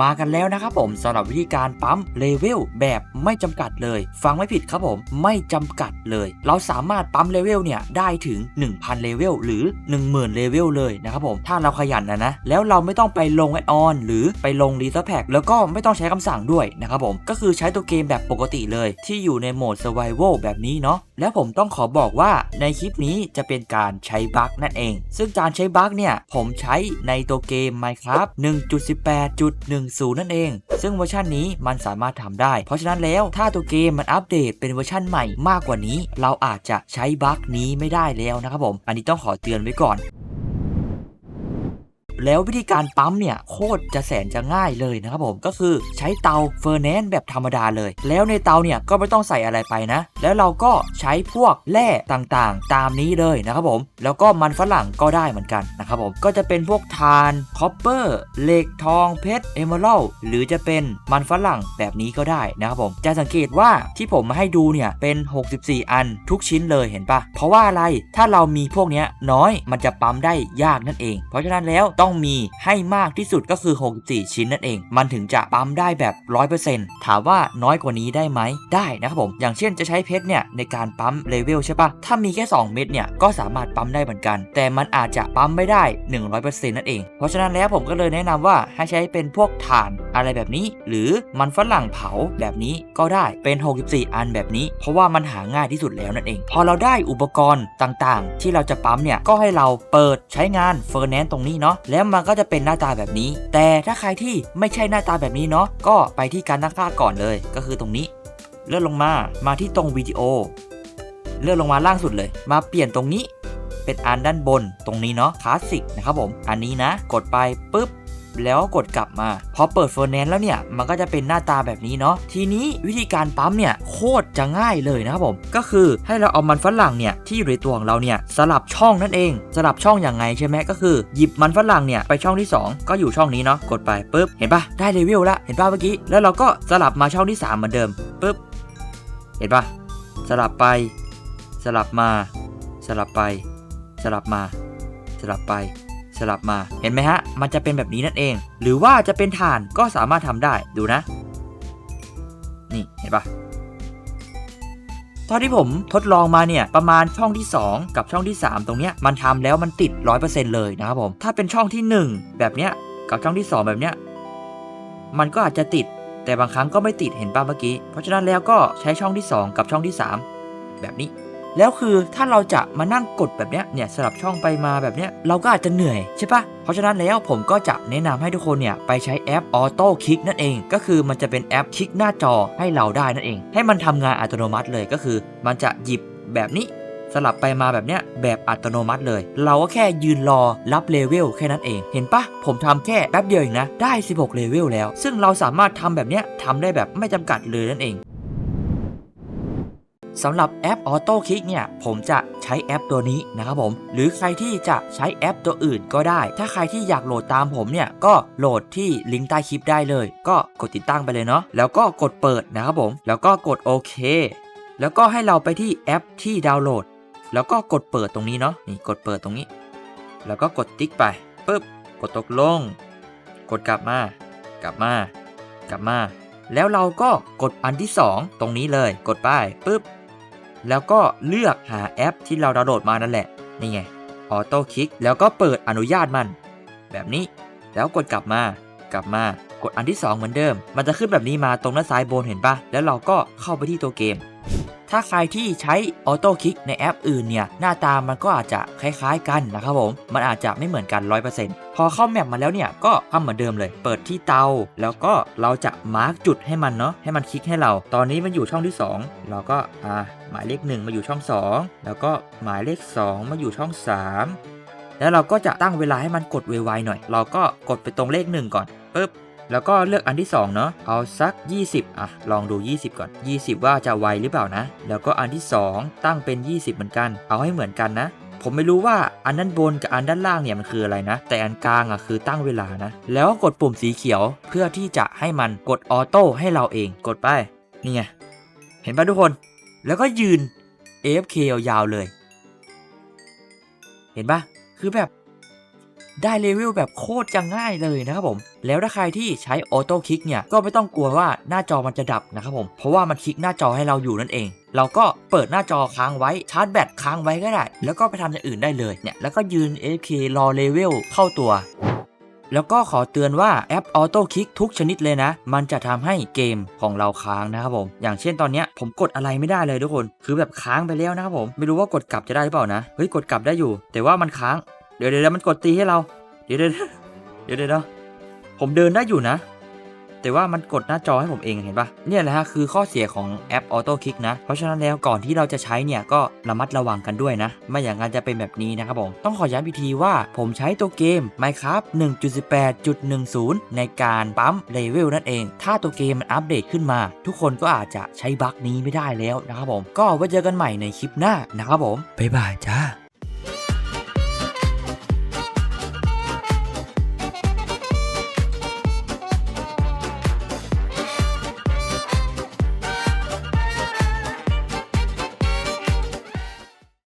มากันแล้วนะครับผมสำหรับวิธีการปั๊มเลเวลแบบไม่จำกัดเลย ฟังไม่ผิดครับผมไม่จำกัดเลย เราสามารถปั๊มเลเวลเนี่ยได้ถึง 1,000 เลเวลหรือ 10,000 เลเวลเลยนะครับผมถ้าเราขยันนะนะแล้วเราไม่ต้องไปลงแอดออนหรือไปลงรีเซอร์แพคแล้วก็ไม่ต้องใช้คำสั่งด้วยนะครับผมก็คือใช้ตัวเกมแบบปกติเลย ที่อยู่ในโหมด Survival แบบนี้เนาะแล้วผมต้องขอบอกว่าในคลิปนี้จะเป็นการใช้บั๊กนั่นเอง ซึ่งการใช้บั๊กเนี่ยผมใช้ในตัวเกม Minecraft 1.10 นั่นเอง ซึ่งเวอร์ชันนี้มันสามารถทำได้ เพราะฉะนั้นแล้วถ้าตัวเกมมันอัปเดตเป็นเวอร์ชันใหม่มากกว่านี้ เราอาจจะใช้บั๊กนี้ไม่ได้แล้วนะครับผม อันนี้ต้องขอเตือนไว้ก่อน แล้ววิธีการปั๊มเนี่ยโคตรจะแสนจะง่ายเลยนะครับผมก็คือใช้เตาเฟอร์แนนซ์แบบธรรมดาเลย แล้วในเตาเนี่ยก็ไม่ต้องใส่อะไรไปนะ แล้วเราก็ใช้พวกแร่ต่างๆ ตามนี้เลยนะครับผม แล้วก็มันฝรั่งก็ได้เหมือนกันนะครับผมก็จะเป็นพวกทานคอปเปอร์เหล็กทองเพชรเอเมอรัลหรือจะเป็นมันฝรั่งแบบนี้ก็ได้นะครับผม จะสังเกตว่าที่ผมมาให้ดูเนี่ยเป็น 64 อันทุกชิ้นเลยเห็นปะเพราะว่าอะไรถ้าเรามีพวกเนี้ยน้อยมันจะปั๊มได้ยากนั่นเอง เพราะฉะนั้นแล้วต้ององมีให้มากที่สุดก็คือ 64 ชิ้นนั่นเอง มันถึงจะปั๊มได้แบบ 100%ถามว่าน้อยกว่านี้ได้ไหมได้นะครับผม อย่างเช่นจะใช้เพชรเนี่ยในการปั๊มเลเวลใช่ปะถ้ามีแค่ 2 เม็ดเนี่ยก็สามารถปั๊มได้เหมือนกัน แต่มันอาจจะปั๊มไม่ได้ 100%นั่นเอง เพราะฉะนั้นแล้วผมก็เลยแนะนำว่าให้ใช้เป็นพวกถ่านอะไรแบบนี้ หรือมันฝรั่งเผาแบบนี้ก็ได้เป็น 64 อันแบบนี้ เพราะว่ามันหาง่ายที่สุดแล้วนั่นเอง พอเราได้อุปกรณ์ต่างๆ ที่เราจะปั๊มเนี่ยก็ให้เราเปิดใช้งานเฟอร์แนนตรงนี้เนาะแล้วมันก็จะเป็นหน้าตาแบบนี้ แต่ถ้าใครที่ไม่ใช่หน้าตาแบบนี้เนาะก็ไปที่การตั้งค่าก่อนเลย ก็คือตรงนี้ เลื่อนลงมามาที่ตรงวิดีโอ เลื่อนลงมาล่างสุดเลย มาเปลี่ยนตรงนี้ เป็นอันด้านบนตรงนี้เนาะคลาสสิกนะครับผมอันนี้นะ กดไปปุ๊บ แล้วก็กดกลับมา พอเปิดเฟอร์แนนแล้วเนี่ย มันก็จะเป็นหน้าตาแบบนี้เนาะ ทีนี้วิธีการปั๊มเนี่ยโคตรจะง่ายเลยนะครับผม ก็คือให้เราเอามันฝรั่งเนี่ยที่อยู่ในตัวของเราเนี่ยสลับช่องนั่นเอง สลับช่องอย่างไงใช่ไหมก็คือ หยิบมันฝรั่งเนี่ยไปช่องที่ 2 ก็อยู่ช่องนี้เนาะ กดไปปุ๊บ เห็นปะได้เลเวลละ เห็นปะเมื่อกี้ แล้วเราก็สลับมาช่องที่3เหมือนเดิมปุ๊บ เห็นปะสลับไป สลับมา สลับไป สลับมา สลับไป สลับมาเห็นไหมฮะ มันจะเป็นแบบนี้นั่นเอง หรือว่าจะเป็นฐานก็สามารถทำได้ดูนะ นี่เห็นปะตอนที่ผมทดลองมาเนี่ยประมาณช่องที่ 2 กับช่องที่ 3 ตรงเนี้ยมันทำแล้วมันติด 100%เลยนะครับผม ถ้าเป็นช่องที่ 1 แบบเนี้ยกับช่องที่ 2 แบบเนี้ยมันก็อาจจะติด แต่บางครั้งก็ไม่ติดเห็นป่ะเมื่อกี้ เพราะฉะนั้นแล้วก็ใช้ช่องที่ 2 กับช่องที่ 3 แบบนี้ แล้วคือถ้าเราจะมานั่งกดแบบเนี้ยเนี่ยสลับช่องไปมาแบบเนี้ยเราก็อาจจะเหนื่อยใช่ปะเพราะฉะนั้นแล้วผมก็จะแนะนำให้ทุกคนเนี่ยไปใช้แอป Auto Kick นั่นเอง ก็คือมันจะเป็นแอปคลิกหน้าจอให้เราได้นั่นเอง ให้มันทำงานอัตโนมัติเลยก็คือ มันจะหยิบแบบนี้สลับไปมาแบบเนี้ยแบบอัตโนมัติเลย เราก็แค่ยืนรอรับเลเวลแค่นั้นเอง เห็นปะผมทำแค่แป๊บเดียวเองนะ ได้ 16 เลเวลแล้ว ซึ่งเราสามารถทำแบบเนี้ยทำได้แบบไม่จำกัดเลยนั่นเอง สำหรับแอป Auto Kick เนี่ย ผมจะใช้แอปตัวนี้นะครับผม หรือใครที่จะใช้แอปตัวอื่นก็ได้ ถ้าใครที่อยากโหลดตามผมเนี่ย ก็โหลดที่ลิงก์ใต้คลิปได้เลย ก็กดติดตั้งไปเลยเนาะ แล้วก็กดเปิดนะครับผม แล้วก็กดโอเค แล้วก็ให้เราไปที่แอปที่ดาวน์โหลด แล้วก็กดเปิดตรงนี้เนาะ นี่กดเปิดตรงนี้ แล้วก็กดติ๊กไปปุ๊บ กดตกลง กดกลับมา กลับมา กลับมา แล้วเราก็กดอันที่ 2 ตรงนี้เลย กดไปปุ๊บ แล้วก็เลือกหาแอปที่เราดาวน์โหลดมานั่นแหละ นี่ไง ออโต้คลิก แล้วก็เปิดอนุญาตมัน แบบนี้ แล้วกดกลับมา กลับมา กดอันที่ 2 เหมือนเดิม มันจะขึ้นแบบนี้มาตรงด้านซ้ายบนเห็นปะแล้วเราก็เข้าไปที่ตัวเกม ถ้าใครที่ใช้ออโต้คลิกในแอปอื่นเนี่ย หน้าตามันก็อาจจะคล้ายๆกันนะครับผม มันอาจจะไม่เหมือนกัน 100%พอเข้าแมปมาแล้วเนี่ย ก็ทำเหมือนเดิมเลย เปิดที่เตา แล้วก็เราจะมาร์กจุดให้มันเนาะ ให้มันคลิกให้เรา ตอนนี้มันอยู่ช่องที่ 2 เราก็ อ่า หมายเลข 1 มาอยู่ช่อง 2 แล้วก็หมายเลข 2 มาอยู่ช่อง 3 แล้วเราก็จะตั้งเวลาให้มันกดไวๆหน่อย เราก็กดไปตรงเลข 1 ก่อนปึ๊บแล้วก็เลือกอันที่ 2 เนาะเอาสัก 20 อะ ลองดู 20 ก่อน 20 ว่าจะไวหรือเปล่านะ แล้วก็อันที่ 2 ตั้งเป็น 20 เหมือนกัน เอาให้เหมือนกันนะ ผมไม่รู้ว่าอันด้านบนกับอันด้านล่างเนี่ยมันคืออะไรนะ แต่อันกลางอะคือตั้งเวลานะ แล้วก็กดปุ่มสีเขียวเพื่อที่จะให้มันกดออโต้ให้เราเอง กดไป นี่ไง เห็นป่ะทุกคน แล้วก็ยืน AFK ยาวๆเลย เห็นปะคือแบบได้เลเวลแบบโคตรจะง่ายเลยนะครับผม แล้วถ้าใครที่ใช้ออโต้คลิกเนี่ย ก็ไม่ต้องกลัวว่าหน้าจอมันจะดับนะครับผม เพราะว่ามันคลิกหน้าจอให้เราอยู่นั่นเอง เราก็เปิดหน้าจอค้างไว้ ชาร์จแบตค้างไว้ก็ได้ แล้วก็ไปทำอย่างอื่นได้เลยเนี่ย แล้วก็ยืน AFK รอเลเวลเข้าตัว แล้วก็ขอเตือนว่าแอปออโต้คลิกทุกชนิดเลยนะ มันจะทำให้เกมของเราค้างนะครับผม อย่างเช่นตอนนี้ผมกดอะไรไม่ได้เลยทุกคน คือแบบค้างไปแล้วนะครับผม ไม่รู้ว่ากดกลับจะได้หรือเปล่านะ เฮ้ยกดกลับได้อยู่ แต่ว่ามันค้าง เดี๋ยวเดี๋ยวมันกดตีให้เรา เดี๋ยวเดี๋ยวเดี๋ยวเดี๋ยวผมเดินได้อยู่นะ แต่ว่ามันกดหน้าจอให้ผมเองเห็นปะเนี่ยแหละฮะคือข้อเสียของแอปออโต้คลิกนะ เพราะฉะนั้นแล้วก่อนที่เราจะใช้เนี่ยก็ระมัดระวังกันด้วยนะ ไม่อย่างนั้นจะเป็นแบบนี้นะครับผมต้องขอย้ำอีกทีว่าผมใช้ตัวเกม Minecraft 1.18.10 ในการปั๊มเลเวลนั่นเอง ถ้าตัวเกมมันอัปเดตขึ้นมา ทุกคนก็อาจจะใช้บั๊กนี้ไม่ได้แล้วนะครับผมก็ไว้เจอกันใหม่ในคลิปหน้านะครับผมบ๊ายบายจ้า